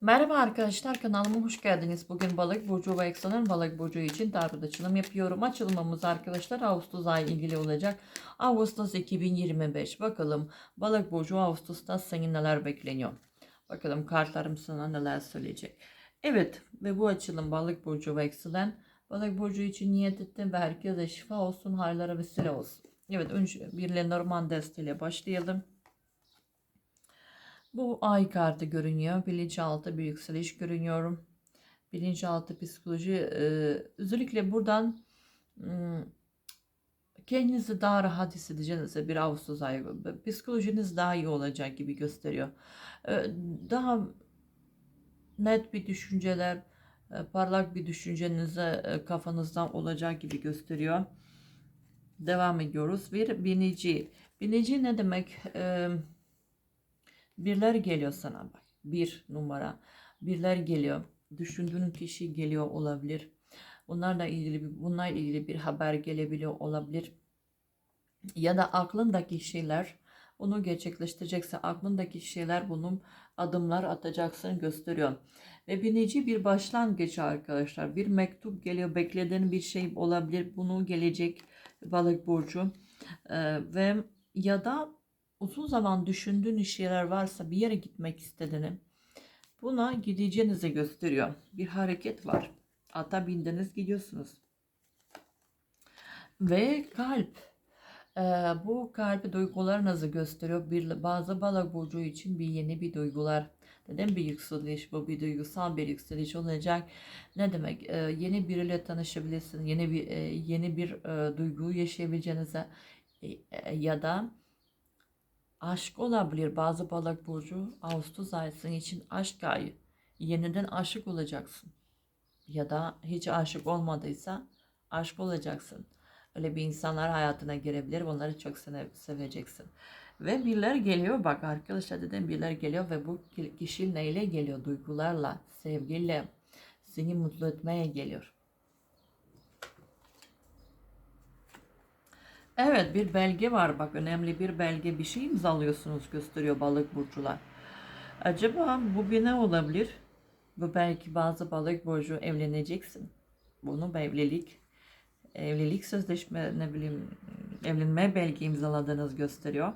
Merhaba arkadaşlar kanalıma hoş geldiniz. Bugün balık burcu ve eksanın balık burcu için tarot açılım yapıyorum. Açılımımız arkadaşlar Ağustos ayı ilgili olacak. Ağustos 2025. Bakalım balık burcu Ağustos'ta seni neler bekleniyor. Bakalım kartlarım sana neler söyleyecek. Evet ve bu açılım balık burcu ve ekselen balık burcu için niyet ettim ve herkese şifa olsun, hayırlara vesile olsun. Evet önce bir Lenormand desteğiyle başlayalım. Bu ay kartı görünüyor. Bilinçaltı bir yükseliş görünüyorum. Bilinçaltı psikoloji e, özellikle buradan kendinizi daha rahat hissedeceğiniz bir Ağustos ayı psikolojiniz daha iyi olacak gibi gösteriyor. E, daha net bir düşünceler, e, parlak bir düşüncenize kafanızdan olacak gibi gösteriyor. Devam ediyoruz. Bir binici. Binici ne demek? Eee Birler geliyor sana bak. Bir numara. Birler geliyor. Düşündüğün kişi geliyor olabilir. Bunlarla ilgili bunlarla ilgili bir haber gelebiliyor olabilir. Ya da aklındaki şeyler bunu gerçekleştirecekse aklındaki şeyler bunun adımlar atacaksın gösteriyor. Ve binici bir başlangıç arkadaşlar. Bir mektup geliyor. Beklediğin bir şey olabilir. Bunu gelecek balık burcu. Ee, ve ya da uzun zaman düşündüğün şeyler varsa bir yere gitmek istediğini buna gideceğinizi gösteriyor. Bir hareket var. Ata bindiniz gidiyorsunuz. Ve kalp. Ee, bu kalp duygularınızı gösteriyor. Bir, bazı balık burcu için bir yeni bir duygular. Neden bir yükseliş? Bu bir duygusal bir yükseliş olacak. Ne demek? Ee, yeni biriyle tanışabilirsin. Yeni bir e, yeni bir e, duyguyu yaşayabileceğinize e, e, ya da Aşk olabilir bazı balık burcu Ağustos ayı senin için aşk ayı. Yeniden aşık olacaksın. Ya da hiç aşık olmadıysa aşk olacaksın. Öyle bir insanlar hayatına girebilir. Onları çok seve- seveceksin. Ve biriler geliyor bak arkadaşlar dedim biriler geliyor ve bu kişi neyle geliyor? Duygularla, sevgiyle seni mutlu etmeye geliyor. Evet bir belge var bak önemli bir belge bir şey imzalıyorsunuz gösteriyor balık burcular. Acaba bu bir ne olabilir? Bu belki bazı balık burcu evleneceksin. Bunu evlilik evlilik sözleşme ne bileyim evlenme belge imzaladığınız gösteriyor.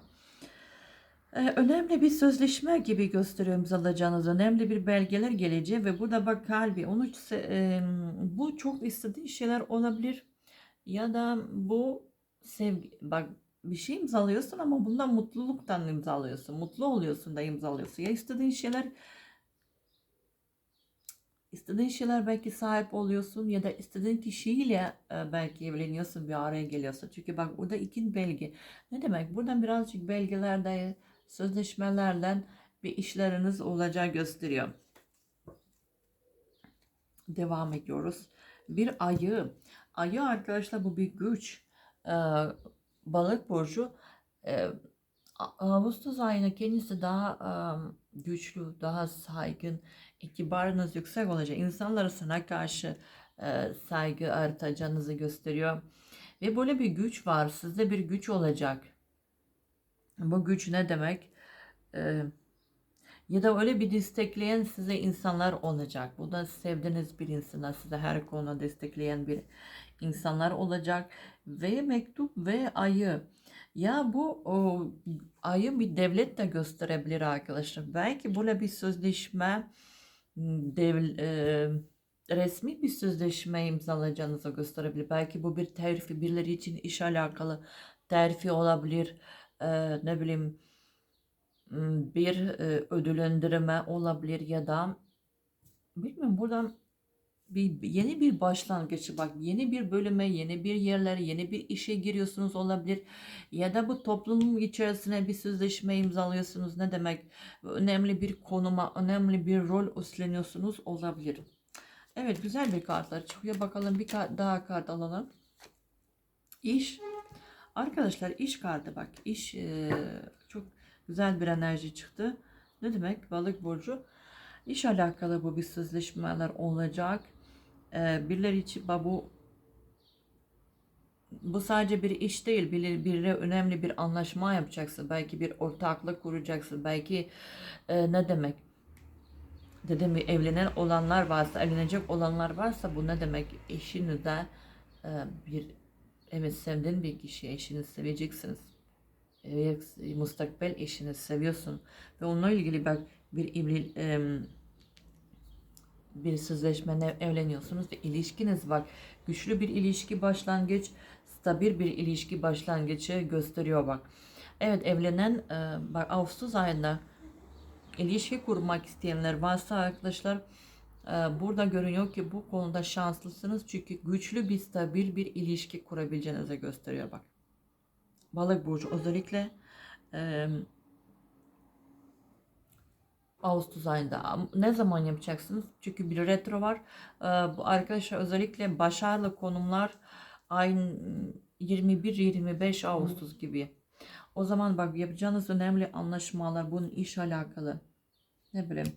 Ee, önemli bir sözleşme gibi gösteriyor imzalayacağınız önemli bir belgeler geleceği ve burada bak kalbi onu e, bu çok istediği şeyler olabilir ya da bu sevgi bak bir şey imzalıyorsun ama bundan mutluluktan imzalıyorsun. Mutlu oluyorsun da imzalıyorsun. Ya istediğin şeyler istediğin şeyler belki sahip oluyorsun ya da istediğin kişiyle e, belki evleniyorsun bir araya geliyorsun. Çünkü bak burada iki belge. Ne demek? Buradan birazcık belgelerde, sözleşmelerden bir işleriniz olacağı gösteriyor. Devam ediyoruz. Bir ayı. Ayı arkadaşlar bu bir güç e, balık burcu e, Ağustos ayında kendisi daha e, güçlü, daha saygın, itibarınız yüksek olacak. İnsanlara sana karşı e, saygı artacağınızı gösteriyor. Ve böyle bir güç var. Sizde bir güç olacak. Bu güç ne demek? E, ya da öyle bir destekleyen size insanlar olacak. Bu da sevdiğiniz bir insana, size her konuda destekleyen bir insanlar olacak ve mektup ve ayı. Ya bu o, ayı bir devlet de gösterebilir arkadaşlar. Belki böyle bir sözleşme dev, e, resmi bir sözleşme imzalayacağınızı gösterebilir. Belki bu bir terfi birileri için iş alakalı terfi olabilir. E, ne bileyim bir e, ödüllendirme olabilir ya da bilmiyorum buradan bir yeni bir başlangıç bak yeni bir bölüme yeni bir yerlere yeni bir işe giriyorsunuz olabilir ya da bu toplumun içerisine bir sözleşme imzalıyorsunuz ne demek önemli bir konuma önemli bir rol üstleniyorsunuz olabilir. Evet güzel bir kartlar çıkıyor bakalım bir kart, daha kart alalım. İş arkadaşlar iş kartı bak iş e, güzel bir enerji çıktı. Ne demek balık burcu? İş alakalı bu bir sözleşmeler olacak e, birileri için bu bu sadece bir iş değil. Bir, biriyle önemli bir anlaşma yapacaksın. Belki bir ortaklık kuracaksın. Belki e, ne demek? dedim ya, evlenen olanlar varsa, evlenecek olanlar varsa bu ne demek? Eşinizde e, bir evet sevdiğin bir kişi eşini seveceksiniz. Evet, müstakbel eşini seviyorsun ve onunla ilgili bak bir evli em, bir sözleşmeyle evleniyorsunuz ve ilişkiniz var. Güçlü bir ilişki başlangıç, stabil bir ilişki başlangıcı gösteriyor bak. Evet evlenen e, bak Ağustos ayında ilişki kurmak isteyenler varsa arkadaşlar e, burada görünüyor ki bu konuda şanslısınız çünkü güçlü bir stabil bir ilişki kurabileceğinizi gösteriyor bak. Balık burcu özellikle e, Ağustos ayında. Ne zaman yapacaksınız? Çünkü bir retro var. E, bu arkadaşlar özellikle başarılı konumlar ayın 21-25 Ağustos gibi. O zaman bak yapacağınız önemli anlaşmalar bunun iş alakalı. Ne bileyim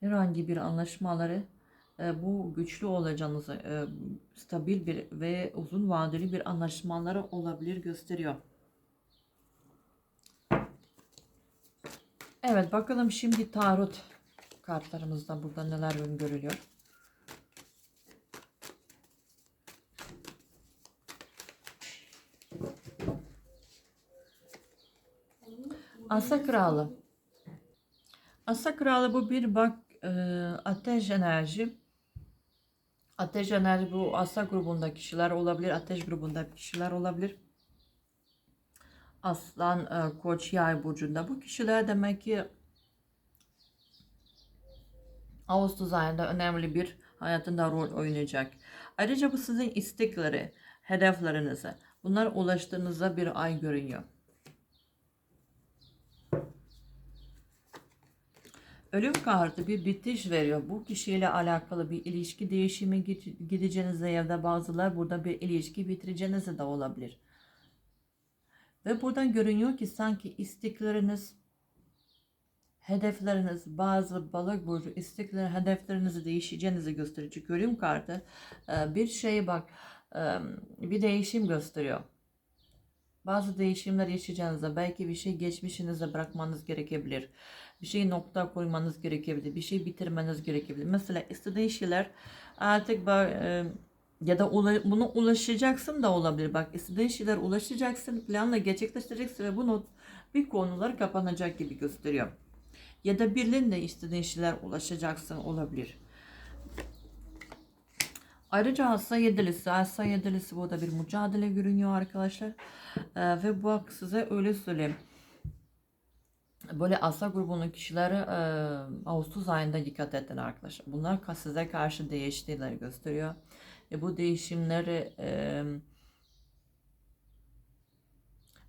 herhangi bir anlaşmaları e, bu güçlü olacağınızı e, stabil bir ve uzun vadeli bir anlaşmaları olabilir gösteriyor. Evet bakalım şimdi tarot kartlarımızda burada neler öngörülüyor. Asa Kralı. Asa Kralı bu bir bak e, ateş enerji. Ateş enerji bu Asa grubunda kişiler olabilir. Ateş grubunda kişiler olabilir. Aslan, e, Koç, Yay burcunda bu kişiler demek ki Ağustos ayında önemli bir hayatında rol oynayacak. Ayrıca bu sizin istekleri, hedeflerinize, bunlar ulaştığınızda bir ay görünüyor. Ölüm kartı bir bitiş veriyor. Bu kişiyle alakalı bir ilişki değişimi gideceğinizde ya da bazılar burada bir ilişki bitireceğinizde de olabilir. Ve buradan görünüyor ki sanki istekleriniz, hedefleriniz, bazı balık burcu istekler, hedeflerinizi değişeceğinizi gösterici ölüm kartı e, bir şey bak e, bir değişim gösteriyor. Bazı değişimler yaşayacağınızda belki bir şey geçmişinizde bırakmanız gerekebilir bir şey nokta koymanız gerekebilir. Bir şey bitirmeniz gerekebilir. Mesela istediğin şeyler artık e, ya da ula, buna ulaşacaksın da olabilir. Bak istediğin şeyler ulaşacaksın, planla gerçekleştireceksin ve bu bir konular kapanacak gibi gösteriyor. Ya da birliğinde istediğin şeyler ulaşacaksın olabilir. Ayrıca hassa yedilisi, hassa yedilisi burada bir mücadele görünüyor arkadaşlar. Ee, ve bak size öyle söyleyeyim böyle asla grubunun kişileri e, Ağustos ayında dikkat edin arkadaşlar. Bunlar size karşı değiştiğleri gösteriyor. E, bu değişimleri e,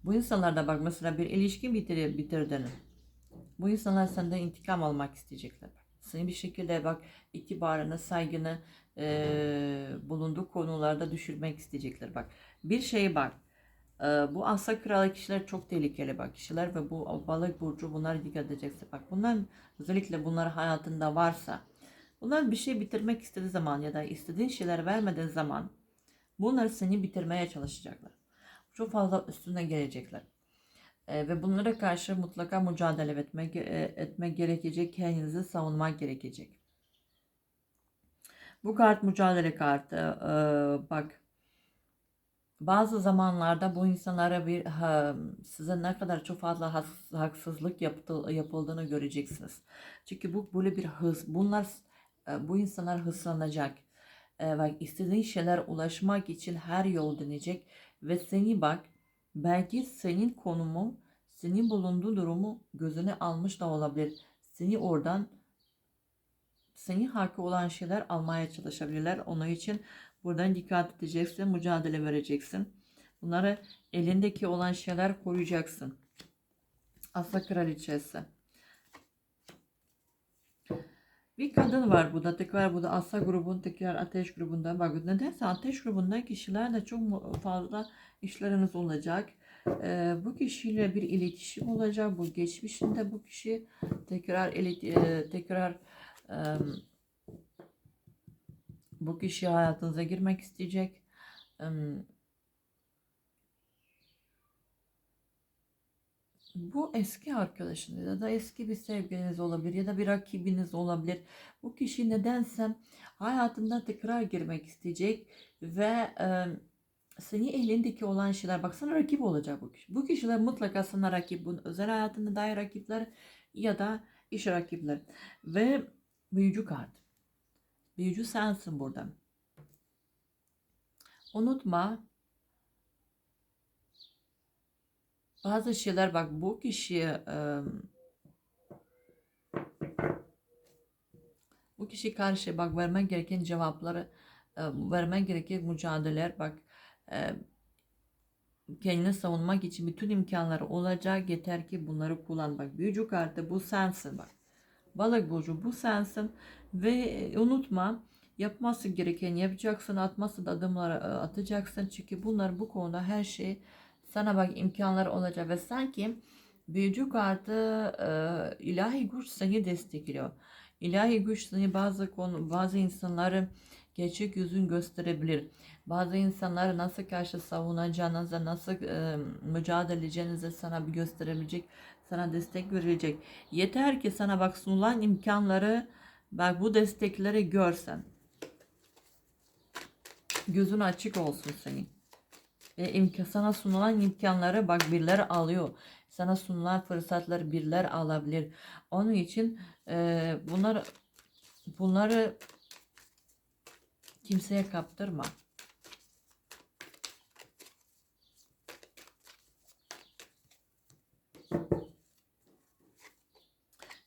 bu insanlarda bak mesela bir ilişki bitir, bitirdin. Bu insanlar senden intikam almak isteyecekler. Seni bir şekilde bak itibarını, saygını e, bulunduğu konularda düşürmek isteyecekler. Bak bir şey bak bu asa kralı kişiler çok tehlikeli bak kişiler ve bu balık burcu bunlar dikkat edeceksin. Bak bunlar özellikle bunlar hayatında varsa bunlar bir şey bitirmek istediği zaman ya da istediğin şeyler vermediğin zaman bunlar seni bitirmeye çalışacaklar. Çok fazla üstüne gelecekler. Ee, ve bunlara karşı mutlaka mücadele etmek, e, etmek gerekecek, kendinizi savunmak gerekecek. Bu kart mücadele kartı. Ee, bak bazı zamanlarda bu insanlara bir ha, size ne kadar çok fazla haksızlık yaptı, yapıldığını göreceksiniz. Çünkü bu böyle bir hız. Bunlar e, bu insanlar hızlanacak. E, bak istediğin şeyler ulaşmak için her yol deneyecek ve seni bak belki senin konumu, senin bulunduğu durumu gözüne almış da olabilir. Seni oradan senin hakkı olan şeyler almaya çalışabilirler. Onun için Buradan dikkat edeceksin, mücadele vereceksin. Bunları elindeki olan şeyler koruyacaksın. Asa kraliçesi. Bir kadın var burada. Tekrar burada Asa grubun tekrar ateş grubunda. Bak nedense ateş grubunda kişilerle çok fazla işleriniz olacak. Ee, bu kişiyle bir iletişim olacak. Bu geçmişinde bu kişi tekrar e, tekrar e, bu kişi hayatınıza girmek isteyecek. Bu eski arkadaşınız ya da eski bir sevgiliniz olabilir ya da bir rakibiniz olabilir. Bu kişi nedense hayatında tekrar girmek isteyecek ve e, seni elindeki olan şeyler baksana rakip olacak bu kişi. Bu kişiler mutlaka sana rakip. Bu özel hayatında dair rakipler ya da iş rakipler. Ve büyücü kart. Büyücü sensin burada. Unutma bazı şeyler bak bu kişiye e, bu kişi karşı bak vermen gereken cevapları vermen gereken mücadeleler bak kendini savunmak için bütün imkanları olacak. Yeter ki bunları kullan. Bak büyücü kartı bu sensin bak. Balık burcu bu sensin ve unutma yapması gereken yapacaksın atması da adımları atacaksın. Çünkü bunlar bu konuda her şey sana bak imkanlar olacak ve sanki büyücü kartı e, ilahi güç seni destekliyor. İlahi güç seni bazı konu bazı insanları gerçek yüzün gösterebilir. Bazı insanları nasıl karşı savunacağınızı, nasıl e, mücadele edeceğinizi sana bir gösterebilecek, sana destek verecek. Yeter ki sana bak sunulan imkanları, bak bu destekleri görsen. Gözün açık olsun senin. Ve imkan, sana sunulan imkanları bak birileri alıyor. Sana sunulan fırsatları biriler alabilir. Onun için e, bunlar bunları kimseye kaptırma.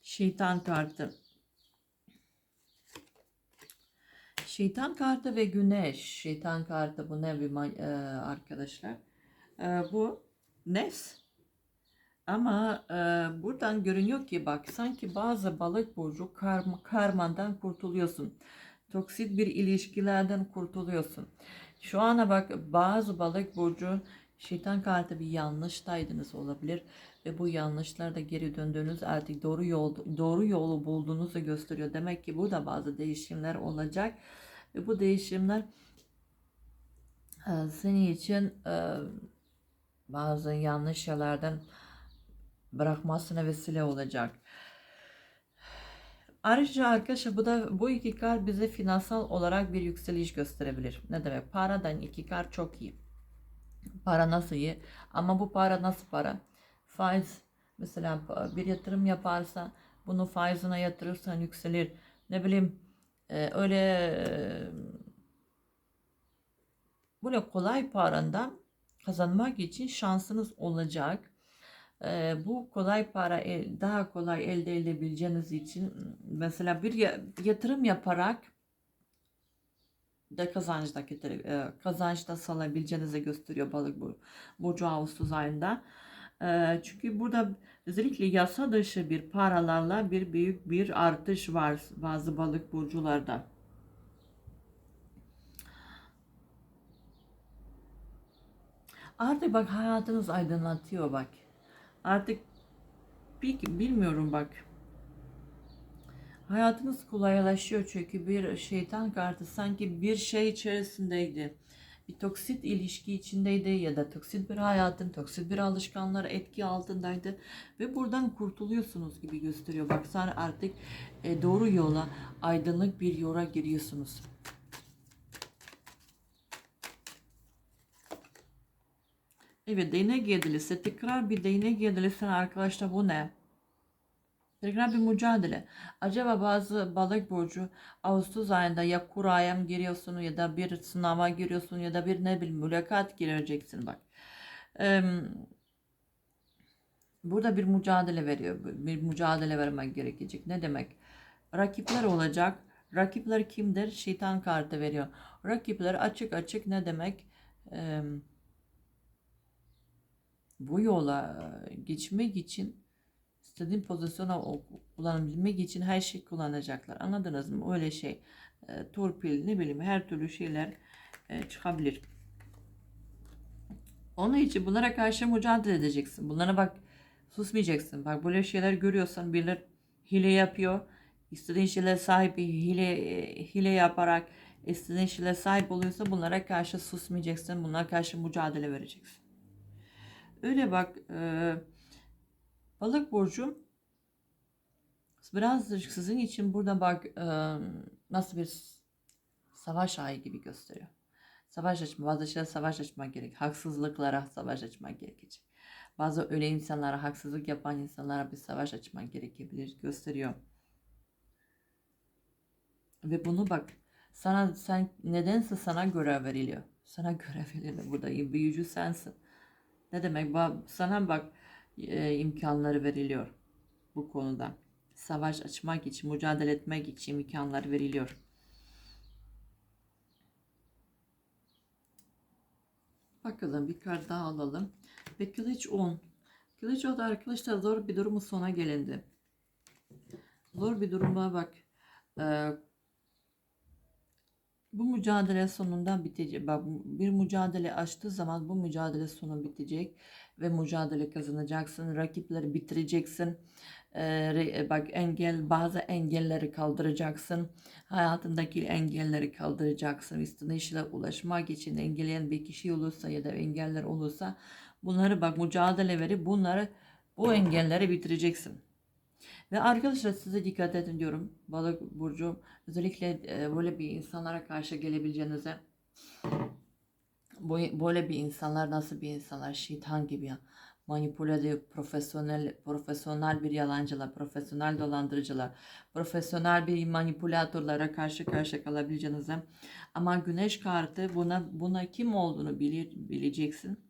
Şeytan kartı. Şeytan kartı ve güneş. Şeytan kartı bu ne bir e, arkadaşlar? E, bu nefs. Ama e, buradan görünüyor ki bak sanki bazı balık burcu karma, karmandan kurtuluyorsun. Toksit bir ilişkilerden kurtuluyorsun. Şu ana bak bazı balık burcu şeytan kartı bir yanlıştaydınız olabilir ve bu yanlışlarda geri döndüğünüz artık doğru yol doğru yolu bulduğunuzu gösteriyor. Demek ki burada bazı değişimler olacak ve bu değişimler e, senin için e, bazı yanlış yerlerden bırakmasına vesile olacak. Ayrıca arkadaşlar bu da bu iki kar bize finansal olarak bir yükseliş gösterebilir. Ne demek? Paradan iki kar çok iyi. Para nasıl iyi? Ama bu para nasıl para? Faiz mesela bir yatırım yaparsa bunu faizine yatırırsan yükselir. Ne bileyim öyle e, böyle kolay parandan kazanmak için şansınız olacak. E, bu kolay para daha kolay elde edebileceğiniz için mesela bir yatırım yaparak da kazançta e, kazançta salabileceğinizi gösteriyor balık bu burcu Ağustos ayında. Çünkü burada özellikle yasa dışı bir paralarla bir büyük bir artış var bazı balık burcularda. Artık bak hayatınız aydınlatıyor bak. Artık bilmiyorum bak. Hayatınız kolaylaşıyor çünkü bir şeytan kartı sanki bir şey içerisindeydi. Bir toksit ilişki içindeydi ya da toksit bir hayatın, toksit bir alışkanlar etki altındaydı. Ve buradan kurtuluyorsunuz gibi gösteriyor. Baksana artık e, doğru yola, aydınlık bir yola giriyorsunuz. Evet değnek yedilisi. Tekrar bir değnek yedilisi arkadaşlar bu ne? Tekrar bir mücadele. Acaba bazı balık burcu Ağustos ayında ya kuraya mı giriyorsun ya da bir sınava giriyorsun ya da bir ne bileyim mülakat gireceksin bak. Ee, burada bir mücadele veriyor. Bir mücadele vermek gerekecek. Ne demek? Rakipler olacak. Rakipler kimdir? Şeytan kartı veriyor. Rakipler açık açık ne demek? Ee, bu yola geçmek için istediğin pozisyona kullanabilmek için her şey kullanacaklar. Anladınız mı? Öyle şey. E, torpil ne bileyim her türlü şeyler e, çıkabilir. Onun için bunlara karşı mücadele edeceksin. Bunlara bak susmayacaksın. Bak böyle şeyler görüyorsan birileri hile yapıyor. İstediğin şeyler sahip hile hile yaparak istediğin şeyler sahip oluyorsa bunlara karşı susmayacaksın. Bunlara karşı mücadele vereceksin. Öyle bak e, Balık burcu biraz da sizin için burada bak e, nasıl bir savaş ayı gibi gösteriyor. Savaş açma, bazı şeyler savaş açmak gerek. Haksızlıklara savaş açmak gerekecek. Bazı öyle insanlara, haksızlık yapan insanlara bir savaş açmak gerekebilir gösteriyor. Ve bunu bak sana sen nedense sana görev veriliyor. Sana görev veriliyor. Burada büyücü sensin. Ne demek? Sana bak e, imkanları veriliyor bu konuda. Savaş açmak için, mücadele etmek için imkanlar veriliyor. Bakalım bir kart daha alalım. Ve kılıç 10. Kılıç 10 arkadaşlar zor bir durumun sona gelindi. Zor bir duruma bak. Ee, bu mücadele sonunda bitecek. Bak bir mücadele açtığı zaman bu mücadele sonu bitecek ve mücadele kazanacaksın. Rakipleri bitireceksin. Ee, re- bak engel bazı engelleri kaldıracaksın. Hayatındaki engelleri kaldıracaksın. İstediğin işlere ulaşmak için engelleyen bir kişi olursa ya da engeller olursa bunları bak mücadele verip bunları bu engelleri bitireceksin. Ve arkadaşlar size dikkat edin diyorum. Balık burcu özellikle e, böyle bir insanlara karşı gelebileceğinize. Böyle bir insanlar nasıl bir insanlar? Şeytan gibi ya. Manipülatif profesyonel profesyonel bir yalancılar profesyonel dolandırıcılar profesyonel bir manipülatörlere karşı karşıya kalabileceğinize. Ama güneş kartı buna buna kim olduğunu bili- bileceksin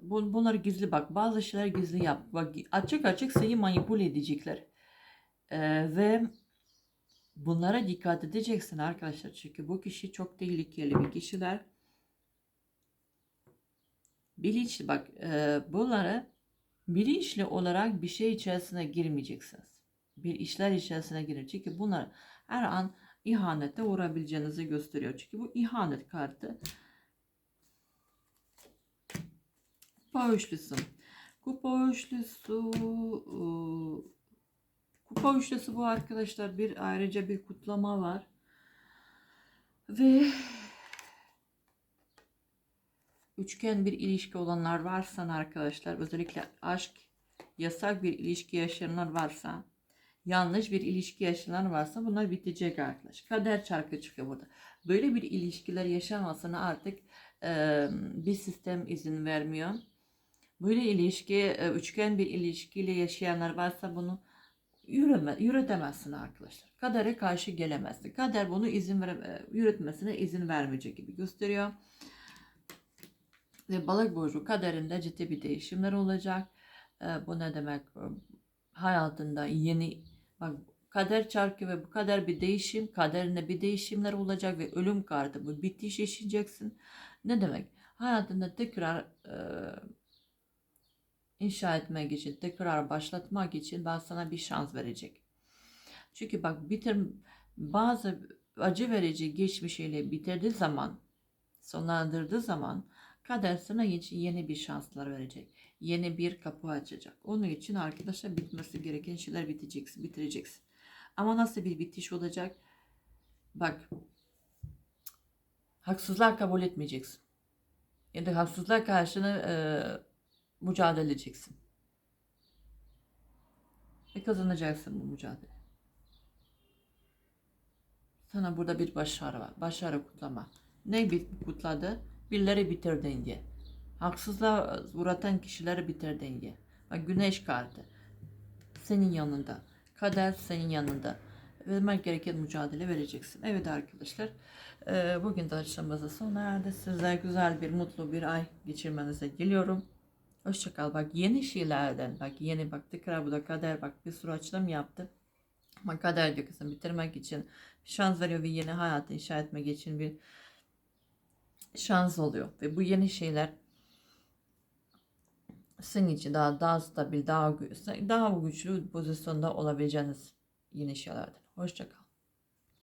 Bu- bunları gizli bak bazı şeyler gizli yap bak açık açık seni manipüle edecekler Ee, ve Bunlara dikkat edeceksin arkadaşlar. Çünkü bu kişi çok tehlikeli bir kişiler. Bilinçli bak e, bunlara bilinçli olarak bir şey içerisine girmeyeceksiniz. Bir işler içerisine girin. Çünkü bunlar her an ihanete uğrayabileceğinizi gösteriyor. Çünkü bu ihanet kartı. Kupa üçlüsü. Kupa üçlüsü ıı, Kupa üçlüsü bu arkadaşlar. Bir ayrıca bir kutlama var. Ve üçgen bir ilişki olanlar varsa arkadaşlar özellikle aşk yasak bir ilişki yaşayanlar varsa yanlış bir ilişki yaşayanlar varsa bunlar bitecek arkadaş. Kader çarkı çıkıyor burada. Böyle bir ilişkiler yaşamasına artık e, bir sistem izin vermiyor. Böyle ilişki, e, üçgen bir ilişkiyle yaşayanlar varsa bunu yürüme, yürütemezsin arkadaşlar. Kadere karşı gelemezsin. Kader bunu izin ver, e, yürütmesine izin vermeyecek gibi gösteriyor. Ve balık burcu kaderinde ciddi bir değişimler olacak. E, bu ne demek? Hayatında yeni bak kader çarkı ve bu kader bir değişim. Kaderinde bir değişimler olacak ve ölüm kartı bu bitiş yaşayacaksın. Ne demek? Hayatında tekrar e, inşa etmek için, tekrar başlatmak için ben sana bir şans verecek. Çünkü bak bitir bazı acı verici geçmişiyle bitirdiği zaman, sonlandırdığı zaman kader sana için yeni bir şanslar verecek. Yeni bir kapı açacak. Onun için arkadaşlar bitmesi gereken şeyler biteceksin, bitireceksin. Ama nasıl bir bitiş olacak? Bak haksızlığa kabul etmeyeceksin. Ya da haksızlığa karşını e, mücadele edeceksin. Ve kazanacaksın bu mücadele. Sana burada bir başarı var. Başarı kutlama. Ne kutladı? Birileri bitirdin diye. Haksızlığa uğratan kişileri bitirdin diye. Bak güneş kartı. Senin yanında. Kader senin yanında. Vermek gereken mücadele vereceksin. Evet arkadaşlar. Bugün de sona erdi. Sizler güzel bir mutlu bir ay geçirmenize diliyorum. Hoşçakal. Bak yeni şeylerden bak yeni bak tekrar bu da kader bak bir sürü açılım yaptı. Ama kader diyor kızım bitirmek için şans veriyor ve yeni hayatı inşa etmek için bir şans oluyor. Ve bu yeni şeyler senin için daha daha stabil, daha daha güçlü pozisyonda olabileceğiniz yeni şeylerden. Hoşçakal.